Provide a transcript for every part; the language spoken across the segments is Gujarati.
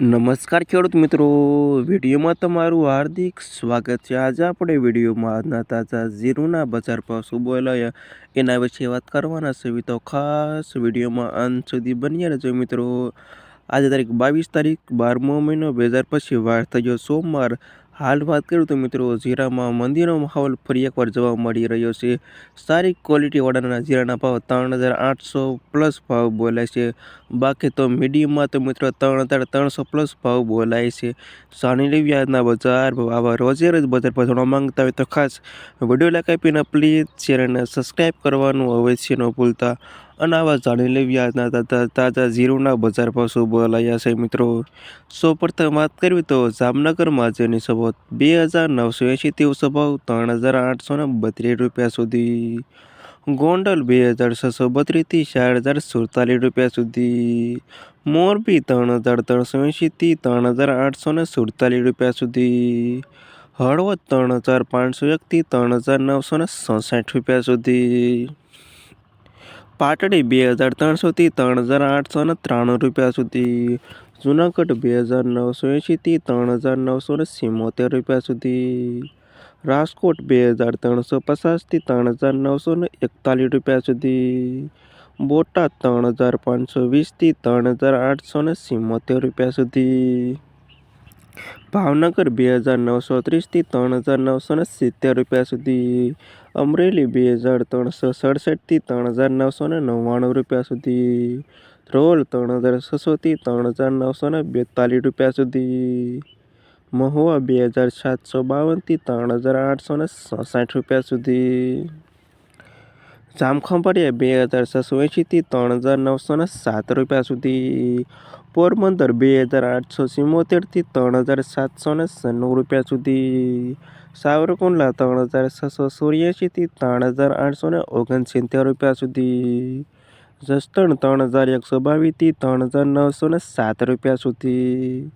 નમસ્કાર ખેડૂત મિત્રો. વિડીયોમાં તમારું હાર્દિક સ્વાગત છે. આજે આપણે વિડીયોમાં આજના તાજા ઝીરુના બજાર ભાવ શું બોલાયા એના વિશે વાત કરવાના છે. તો ખાસ વિડીયોમાં અંત સુધી બન્યા રહેજો મિત્રો. આજે તારીખ બાવીસ તારીખ બારમો મહિનો. બે હજાર પછી વાર થયો સોમવાર. હાલ વાત કરું તો મિત્રો જીરામાં મંદિરનો માહોલ ફરી એકવાર જોવા મળી રહ્યો છે. સારી ક્વોલિટીવાળાના જીરાના ભાવ ત્રણ હજાર આઠસો પ્લસ ભાવ બોલાય છે. બાકી તો મીડિયમમાં તો મિત્રો ત્રણ હજાર ત્રણસો પ્લસ ભાવ બોલાય છે. સાની વ્યાજના બજાર આવા રોજે રોજ બજાર પર જાણવા માંગતા હોય તો ખાસ વીડિયો લાઈક આપીને પ્લીઝ ચેનલને સબસ્ક્રાઈબ કરવાનું અવશ્ય ન ભૂલતા. અને આવા જાણી લેવી આજના તાજા ઝીરોના બજાર ભાવ શું બોલાયા છે મિત્રો. સૌ પ્રથમ વાત કરવી તો જામનગરમાં જેની સબોત બે હજાર નવસો એંશીથી સભાવ ત્રણ હજાર આઠસો ને બત્રીસ રૂપિયા સુધી. ગોંડલ બે હજાર છસો બત્રીસથી ચાર હજાર સુડતાલીસ રૂપિયા સુધી. મોરબી ત્રણ હજાર ત્રણસો એંશીથી ત્રણ હજાર આઠસો ને સુડતાલીસ રૂપિયા સુધી. હળવદ ત્રણ હજાર પાંચસો એકથી ત્રણ હજાર નવસો ને રૂપિયા સુધી. પાટડી બે હજાર ત્રણસોથી ત્રણ હજાર આઠસો ને ત્રાણું રૂપિયા સુધી. જુનાગઢ બે હજાર નવસો એંશીથી ત્રણ હજાર નવસો ને સિમોતેર રૂપિયા સુધી. રાજકોટ બે હજાર ત્રણસો પચાસથી ત્રણ હજાર નવસો ને એકતાલીસ રૂપિયા સુધી. બોટાદ ત્રણ હજાર પાંચસો વીસથી ત્રણ હજાર આઠસો ને સિમોતેર રૂપિયા સુધી. ભાવનગર બે હજાર નવસો ત્રીસથી ત્રણ હજાર નવસો ને સિત્તેર રૂપિયા સુધી. અમરેલી બે હજાર ત્રણસો સડસઠથી ત્રણ હજાર નવસો ને નવ્વાણું રૂપિયા સુધી. રોલ ત્રણ હજાર છસોથી ત્રણ હજાર નવસો ને બેતાલીસ રૂપિયા સુધી. મહુવા બે હજાર સાતસો બાવનથી ત્રણ હજાર આઠસો ને સાઠ રૂપિયા સુધી. જામખંભાળિયા બે હજાર છસો એંશીથી ત્રણ હજાર નવસો ને સાત રૂપિયા સુધી. પોરબંદર બે હજાર આઠસો સિમોતેરથી ત્રણ હજાર સાતસો ને રૂપિયા સુધી. સાવરકુંડલા ત્રણ હજાર છસો ચોર્યાસીથી ત્રણ હજાર આઠસો ને ઓગણસિત્તેર રૂપિયા સુધી. જસદણ ત્રણ હજાર એકસો બાવીસથી ત્રણ હજાર નવસો ને સાત રૂપિયા સુધી.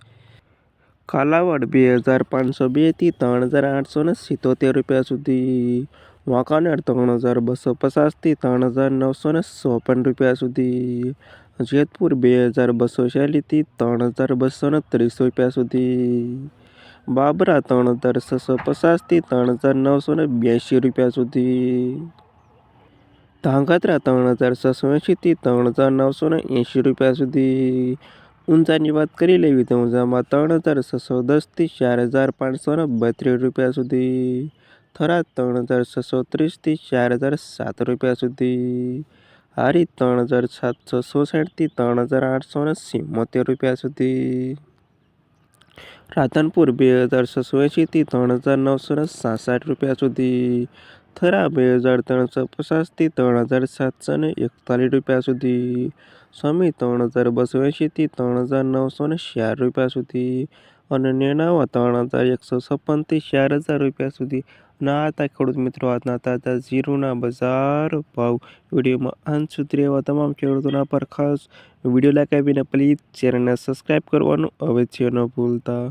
કાલાવડ બે હજાર પાંચસો બેથી ત્રણ હજાર આઠસો ને સિત્તોતેર રૂપિયા સુધી. વાંકાનેર ત્રણ હજાર બસો પચાસથી ત્રણ હજાર નવસો ને ચોપન રૂપિયા સુધી. જેતપુર બે હજાર બસો શૈલીથી ત્રણ હજાર બસો ને ત્રીસ રૂપિયા સુધી. બાબરા ત્રણ હજાર છસો પચાસથી ત્રણ હજાર નવસો ને બ્યાસી રૂપિયા સુધી. ધાંગધ્રા ત્રણ હજાર છસો એંશીથી ત્રણ હજાર નવસો ને એંશી રૂપિયા સુધી. ઊંઝાની વાત કરી લેવી તો ઊંઝામાં ત્રણ હજાર છસો દસથી ચાર હજાર પાંચસો ને બત્રીસ રૂપિયા સુધી. થરાદ ત્રણ હજાર છસો ત્રીસથી ચાર હજાર સાત રૂપિયા સુધી. હારી ત્રણ હજાર સાતસો સોસઠથી ત્રણ હજાર આઠસો ને સિત્તોતેર રૂપિયા સુધી. રાધનપુર બે હજાર છસો એંશીથી ત્રણ હજાર નવસો ને સાસઠ રૂપિયા સુધી થરા બે હજાર ત્રણસો પચાસથી ત્રણ હજાર સાતસો ને એકતાલીસ રૂપિયા સુધી સમી ત્રણ હજાર બસો એંશીથી ત્રણ હજાર નવસો ને ચાર રૂપિયા સુધી અને નેનાવા ત્રણ હજાર એકસો છપ્પનથી ચાર હજાર રૂપિયા સુધી. ના હતા ખેડૂત મિત્રો આજના તાજા ઝીરોના બજાર ભાવ. વિડીયોમાં અંત સુધી રહેવા તમામ ખેડૂતોના પર ખાસ વીડિયો લાઈક આપીને પ્લીઝ ચેનલને સબસ્ક્રાઈબ કરવાનું અવશ્ય ન ભૂલતા.